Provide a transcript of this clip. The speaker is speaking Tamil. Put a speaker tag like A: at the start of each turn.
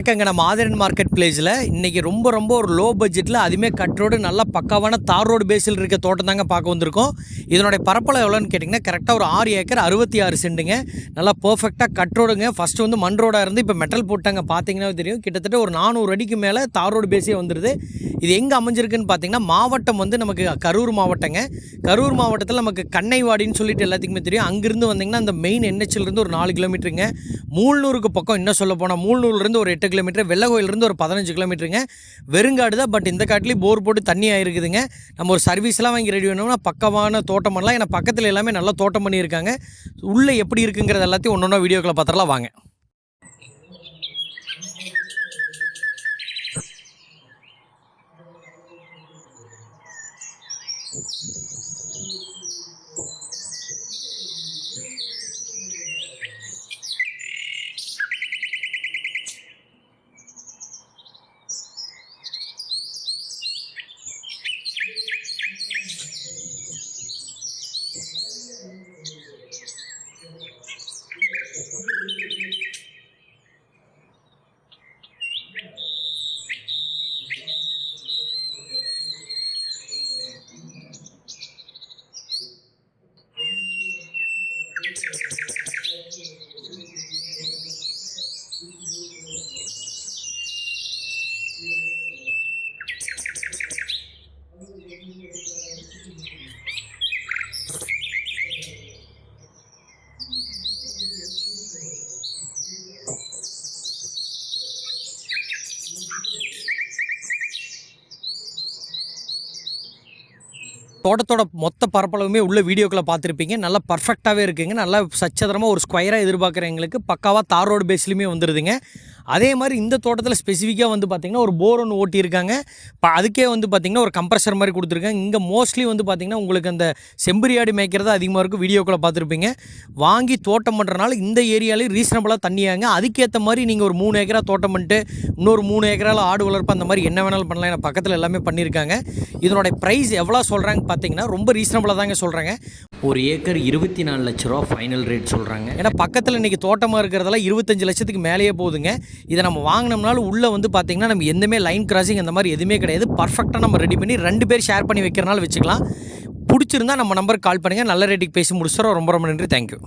A: வணக்கங்க. நம்ம ஆதரன் மார்க்கெட் பிளேஸில் இன்றைக்கி ரொம்ப ரொம்ப ஒரு லோ பட்ஜெட்டில் அதுவுமே கட் ரோடு நல்லா பக்காவான தார் ரோடு பேஸில் இருக்க தோட்டம் தாங்க பார்க்க வந்திருக்கோம். இதனுடைய பரப்பளவு எவ்வளோன்னு கேட்டிங்கன்னா கரெக்டாக ஒரு ஆறு ஏக்கர் அறுபத்தி ஆறு சென்ட்டுங்க நல்லா பர்ஃபெக்டாக கட் ரோடுங்க ஃபஸ்ட்டு வந்து மண் ரோடாக இருந்து இப்போ மெட்டல் போட்டாங்க. பார்த்தீங்கன்னா தெரியும். கிட்டத்தட்ட ஒரு நானூறு அடிக்கு மேலே தார் ரோடு பேஸே வந்துடுது இது எங்கே அமைஞ்சிருக்குன்னு பார்த்தீங்கன்னா மாவட்டம் வந்து நமக்கு கரூர் மாவட்டங்க. கரூர் மாவட்டத்தில் நமக்கு கண்ணைவாடின்னு சொல்லிட்டு எல்லாத்துக்குமே தெரியும். அங்கேருந்து வந்தீங்கன்னா அந்த மெயின் NH இருந்து ஒரு நாலு கிலோமீட்டருங்க மூழ்நூறுக்கு பக்கம் இன்னும் சொல்ல போனால் மூழ்நூறுலேருந்து ஒரு எட்டு கிலோமீட்டர் வெள்ளகோயிலிருந்து ஒரு பதினஞ்சு கிலோமீட்டருங்க. வெறுங்காடு தான் பட் இந்த காட்டிலேயும் போர் போட்டு தண்ணி ஆயிருக்குதுங்க. நம்ம ஒரு சர்வீஸ்லாம் வாங்கி ரெடி பண்ணோம்னா பக்கமான தோட்டம் பண்ணலாம். ஏன்னா பக்கத்தில் எல்லாமே நல்லா தோட்டம் பண்ணியிருக்காங்க. உள்ளே எப்படி இருக்குங்கிறது எல்லாத்தையும் ஒன்று ஒன்றா வீடியோக்களை பார்த்துடலாம். வாங்க. தோட்டத்தோட மொத்த பரப்பளவுமே உள்ள வீடியோக்களை பார்த்துருப்பீங்க. நல்லா பர்ஃபெக்டாகவே இருக்குங்க. நல்லா சச்சதரமாக ஒரு ஸ்கொயராக எதிர்பார்க்குறவங்களுக்கு பக்காவாக தார் ரோடு பேஸ்லையுமே வந்துடுதுங்க அதே மாதிரி இந்த தோட்டத்தில் ஸ்பெசிஃபிக்காக வந்து பார்த்திங்கன்னா ஒரு போர் ஒன்று ஓட்டியிருக்காங்க. இப்போ அதுக்கே வந்து பார்த்திங்கன்னா ஒரு கம்ப்ரஸர் மாதிரி கொடுத்துருக்காங்க. இங்கே மோஸ்ட்லி வந்து பார்த்திங்கன்னா உங்களுக்கு அந்த செம்பரியாடி மேய்க்கிறது அதிகமாக இருக்கும். வீடியோக்களை பார்த்துருப்பீங்க வாங்கி தோட்டம் பண்ணுறனால இந்த ஏரியாலேயும் ரீசனபிளாக தண்ணியாங்க அதுக்கேற்ற மாதிரி நீங்கள் ஒரு மூணு ஏக்கரா தோட்டம் பண்ணிட்டு இன்னொரு மூணு ஏக்கரால் ஆடு வளர்ப்பு அந்த மாதிரி என்ன வேணாலும் பண்ணலாம். ஏன்னா பக்கத்தில் எல்லாமே பண்ணியிருக்காங்க. இதனுடைய ப்ரைஸ் எவ்வளோ சொல்கிறாங்க பார்த்தீங்கன்னா ரொம்ப ரீசனபிளாக தாங்க சொல்கிறாங்க ஒரு ஏக்கர் இருபத்தி நாலு லட்ச ரூபா ஃபைனல் ரேட் சொல்கிறாங்க ஏன்னா பக்கத்தில் இன்றைக்கி தோட்டமாக இருக்கிறதெல்லாம் இருபத்தஞ்சு லட்சத்துக்கு மேலேயே போகுதுங்க. இதை நம்ம வாங்கினோம்னாலும் உள்ளே வந்து பார்த்திங்கன்னா நம்ம எந்தமே லைன் கிராசிங் அந்த மாதிரி எதுவுமே கிடையாது. பர்ஃபெக்டாக நம்ம ரெடி பண்ணி ரெண்டு பேர் ஷேர் பண்ணி வைக்கிறனால வச்சுக்கலாம். பிடிச்சிருந்தா நம்ம நம்பருக்கு கால் பண்ணுங்கள் நல்ல ரேட்டுக்கு பேசி முடிச்சிடறோம். ரொம்ப ரொம்ப நன்றி. தேங்க்யூ